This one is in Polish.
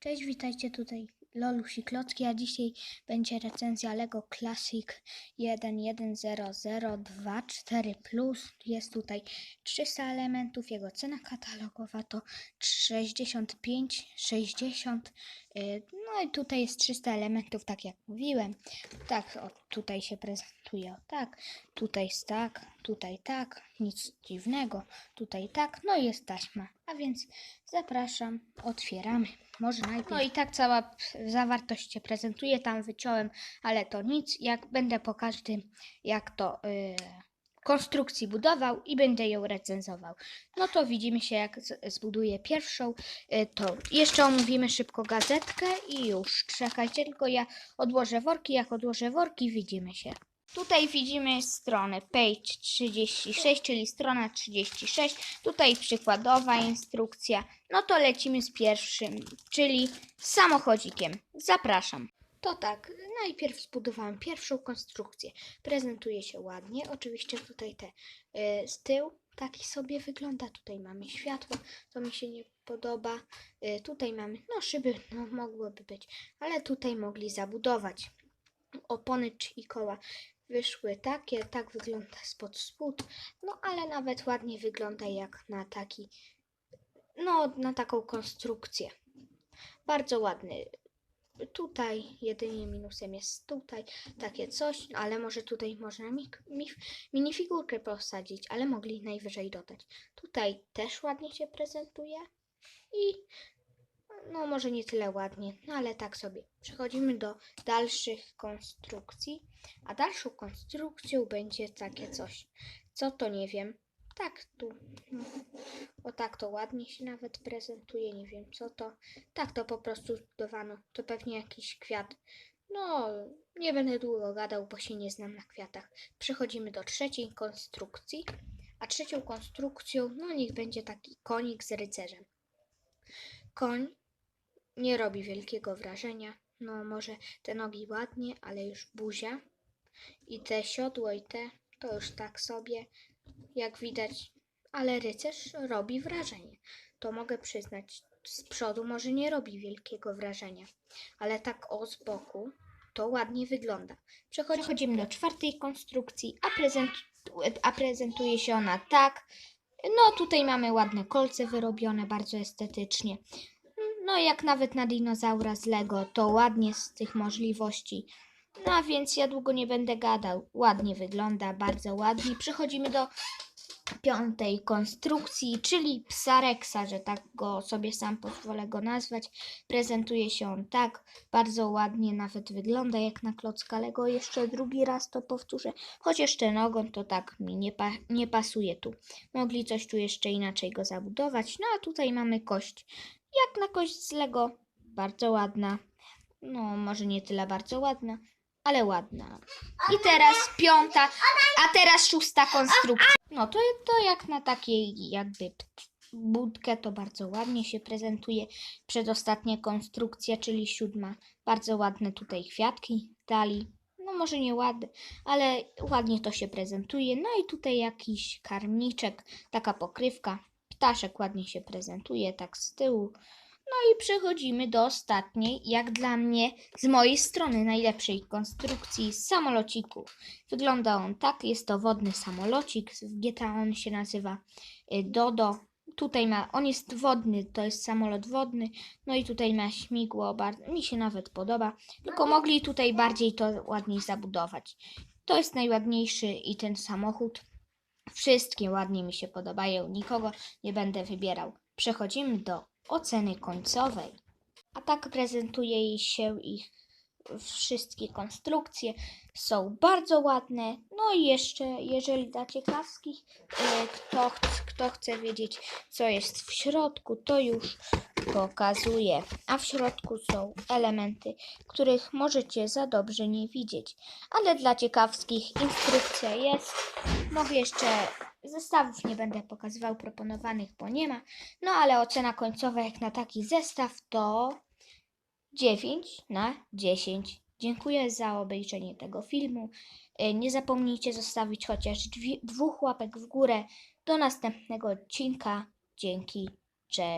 Cześć, witajcie tutaj Loluś i Klocki, a dzisiaj będzie recenzja LEGO Classic 1.1.0.0.2.4 Plus. Jest tutaj 300 elementów, jego cena katalogowa to 65,60. Yy, No i tutaj jest 300 elementów, tak jak mówiłem. Tak, o, tutaj się prezentuje o tak, tutaj jest tak, tutaj tak, nic dziwnego, tutaj tak, no i jest taśma. A więc zapraszam, otwieramy. Może najpierw. No i tak cała zawartość się prezentuje, tam wyciąłem, ale to nic. Jak będę po każdym, jak to yy, konstrukcji budował i będę ją recenzował. No to widzimy się, jak zbuduję pierwszą. Yy, to jeszcze omówimy szybko gazetkę i już. Czekajcie, tylko ja odłożę worki. Jak odłożę worki, widzimy się. Tutaj widzimy stronę page 36, czyli strona 36. Tutaj przykładowa instrukcja. No to lecimy z pierwszym, czyli samochodzikiem. Zapraszam. To tak, najpierw zbudowałem pierwszą konstrukcję. Prezentuje się ładnie. Oczywiście tutaj te y, z tyłu taki sobie wygląda. Tutaj mamy światło, to mi się nie podoba. Y, tutaj mamy, no szyby, no mogłyby być, ale tutaj mogli zabudować. Opony czy i koła wyszły takie, tak wygląda spod spód, no ale nawet ładnie wygląda jak na taki, no na taką konstrukcję. Bardzo ładny. Tutaj jedynie minusem jest tutaj takie coś, ale może tutaj można mik- mif- minifigurkę posadzić, ale mogli najwyżej dodać. Tutaj też ładnie się prezentuje i no może nie tyle ładnie, no ale tak sobie. Przechodzimy do dalszych konstrukcji, a dalszą konstrukcją będzie takie coś. Co to nie wiem. Tak tu. O tak to ładnie się nawet prezentuje, nie wiem co to. Tak to po prostu zbudowano. To pewnie jakiś kwiat. No, nie będę długo gadał, bo się nie znam na kwiatach. Przechodzimy do trzeciej konstrukcji. A trzecią konstrukcją, no niech będzie taki konik z rycerzem. Koń nie robi wielkiego wrażenia. No, może te nogi ładnie, ale już buzia. I te siodło i te, to już tak sobie, jak widać. Ale rycerz robi wrażenie. To mogę przyznać. Z przodu może nie robi wielkiego wrażenia, ale tak o z boku to ładnie wygląda. Przechodzimy, Przechodzimy do czwartej konstrukcji, a, prezent, a prezentuje się ona tak. No, tutaj mamy ładne kolce wyrobione, bardzo estetycznie. No, jak nawet na dinozaura z Lego, to ładnie z tych możliwości. No, a więc ja długo nie będę gadał. Ładnie wygląda, bardzo ładnie. Przechodzimy do piątej konstrukcji, czyli psa Rexa, że tak go sobie sam pozwolę go nazwać. Prezentuje się on tak, bardzo ładnie nawet wygląda jak na klocka Lego. Jeszcze drugi raz to powtórzę, chociaż ten ogon to tak mi nie, pa nie pasuje tu. Mogli coś tu jeszcze inaczej go zabudować. No a tutaj mamy kość. Jak na kość z Lego, bardzo ładna. No, może nie tyle bardzo ładna, ale ładna. I teraz piąta, a teraz szósta konstrukcja. No to, to jak na takiej jakby budkę to bardzo ładnie się prezentuje. Przedostatnia konstrukcja, czyli siódma. Bardzo ładne tutaj kwiatki dali. No może nie ładne, ale ładnie to się prezentuje. No i tutaj jakiś karmniczek, taka pokrywka. Ptaszek ładnie się prezentuje, tak z tyłu. No i przechodzimy do ostatniej, jak dla mnie, z mojej strony najlepszej konstrukcji samolociku. Wygląda on tak, jest to wodny samolocik, w GTA on się nazywa y, Dodo. Tutaj ma, on jest wodny, to jest samolot wodny, no i tutaj ma śmigło, bardzo, mi się nawet podoba, tylko mogli tutaj bardziej to ładniej zabudować. To jest najładniejszy i ten samochód. Wszystkie ładnie mi się podobają, nikogo nie będę wybierał. Przechodzimy do oceny końcowej. A tak prezentuje się ich wszystkie konstrukcje. Są bardzo ładne. No i jeszcze, jeżeli dla ciekawskich, e, kto, kto chce wiedzieć, co jest w środku, to już pokazuję. A w środku są elementy, których możecie za dobrze nie widzieć. Ale dla ciekawskich instrukcja jest. Mogę jeszcze zestawów nie będę pokazywał proponowanych, bo nie ma. No ale ocena końcowa jak na taki zestaw to 9 na 10. Dziękuję za obejrzenie tego filmu. E, Nie zapomnijcie zostawić chociaż dwóch łapek w górę. Do następnego odcinka. Dzięki. Cześć.